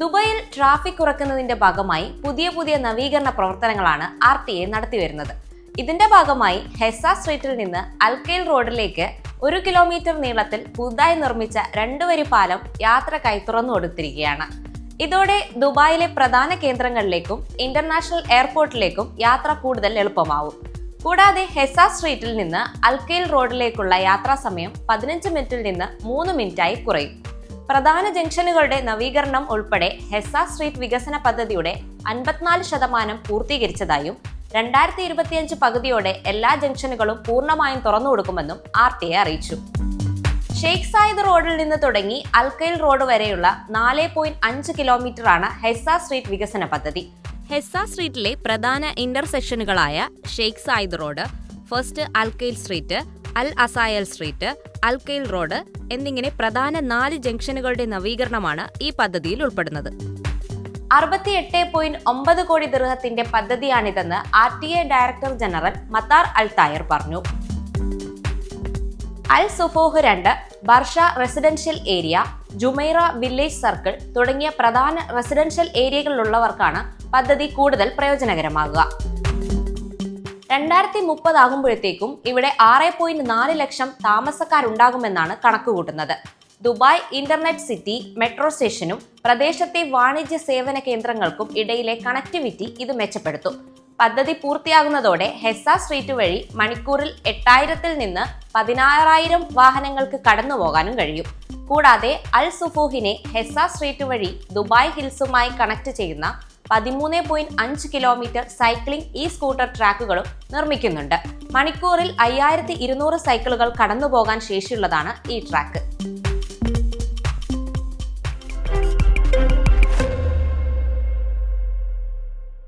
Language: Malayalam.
ദുബായിൽ ട്രാഫിക് കുറക്കുന്നതിന്റെ ഭാഗമായി പുതിയ പുതിയ നവീകരണ പ്രവർത്തനങ്ങളാണ് ആർ ടി എ നടത്തിവരുന്നത്. ഇതിന്റെ ഭാഗമായി ഹെസ സ്ട്രീറ്റിൽ നിന്ന് അൽക്കൈൽ റോഡിലേക്ക് ഒരു കിലോമീറ്റർ നീളത്തിൽ പുതുതായി നിർമ്മിച്ച രണ്ടു വരി പാലം യാത്രക്കായി തുറന്നു കൊടുത്തിരിക്കുകയാണ്. ഇതോടെ ദുബായിലെ പ്രധാന കേന്ദ്രങ്ങളിലേക്കും ഇന്റർനാഷണൽ എയർപോർട്ടിലേക്കും യാത്ര കൂടുതൽ എളുപ്പമാവും. കൂടാതെ ഹെസ സ്ട്രീറ്റിൽ നിന്ന് അൽക്കൈൽ റോഡിലേക്കുള്ള യാത്രാ സമയം പതിനഞ്ച് മിനിറ്റിൽ നിന്ന് മൂന്ന് മിനിറ്റായി കുറയും. പ്രധാന ജംഗ്ഷനുകളുടെ നവീകരണം ഉൾപ്പെടെ ഹെസ സ്ട്രീറ്റ് വികസന പദ്ധതിയുടെ അൻപത്തിനാല് ശതമാനം പൂർത്തീകരിച്ചതായും രണ്ടായിരത്തി ഇരുപത്തിയഞ്ച് പകുതിയോടെ എല്ലാ ജംഗ്ഷനുകളും പൂർണമായും തുറന്നു കൊടുക്കുമെന്നും ആർ ടി എ അറിയിച്ചു. ഷെയ്ഖ് സായിദ് റോഡിൽ നിന്ന് തുടങ്ങി അൽക്കൈൽ റോഡ് വരെയുള്ള നാല് പോയിന്റ് അഞ്ച് കിലോമീറ്ററാണ് ഹെസ സ്ട്രീറ്റ് വികസന പദ്ധതി. ഹെസ സ്ട്രീറ്റിലെ പ്രധാന ഇന്റർസെക്ഷനുകളായ Sheikh Zayed road first Al Khail street Al Asayel street Al Khail road എന്നിങ്ങനെ പ്രധാന നാല് ജംഗ്ഷനുകളുടെ നവീകരണമാണ് ഈ പദ്ധതിയിൽ ഉൾപ്പെടുന്നത്. അറുപത്തിയെട്ട് പോയിന്റ് ഒമ്പത് കോടി ദൃഹത്തിന്റെ പദ്ധതിയാണിതെന്ന് R T A director general Mattar Al Tayer പറഞ്ഞു. അൽ സുഫോഹ് രണ്ട് Barsha residential area Jumeirah village circle തുടങ്ങിയ പ്രധാന റെസിഡൻഷ്യൽ ഏരിയകളിലുള്ളവർക്കാണ് പദ്ധതി കൂടുതൽ പ്രയോജനകരമാകുക. രണ്ടായിരത്തി മുപ്പതാകുമ്പോഴത്തേക്കും ഇവിടെ ആറ് പോയിന്റ് നാല് ലക്ഷം താമസക്കാരുണ്ടാകുമെന്നാണ് കണക്കുകൂട്ടുന്നത്. ദുബായ് ഇന്റർനെറ്റ് സിറ്റി മെട്രോ സ്റ്റേഷനും പ്രദേശത്തെ വാണിജ്യ സേവന കേന്ദ്രങ്ങൾക്കും ഇടയിലെ കണക്ടിവിറ്റി ഇത് മെച്ചപ്പെടുത്തും. പദ്ധതി പൂർത്തിയാകുന്നതോടെ ഹെസ സ്ട്രീറ്റ് വഴി മണിക്കൂറിൽ എട്ടായിരത്തിൽ നിന്ന് പതിനാറായിരം വാഹനങ്ങൾക്ക് കടന്നുപോകാനും കഴിയും. കൂടാതെ അൽ സുഫൂഹിനെ ഹെസ സ്ട്രീറ്റ് വഴി ദുബായ് ഹിൽസുമായി കണക്ട് ചെയ്യുന്ന പതിമൂന്ന് പോയിന്റ് അഞ്ച് കിലോമീറ്റർ സൈക്ലിംഗ് ഇ സ്കൂട്ടർ ട്രാക്കുകളും നിർമ്മിക്കുന്നുണ്ട്. മണിക്കൂറിൽ അയ്യായിരത്തി ഇരുന്നൂറ് സൈക്കിളുകൾ കടന്നുപോകാൻ ശേഷിയുള്ളതാണ് ഈ ട്രാക്ക്.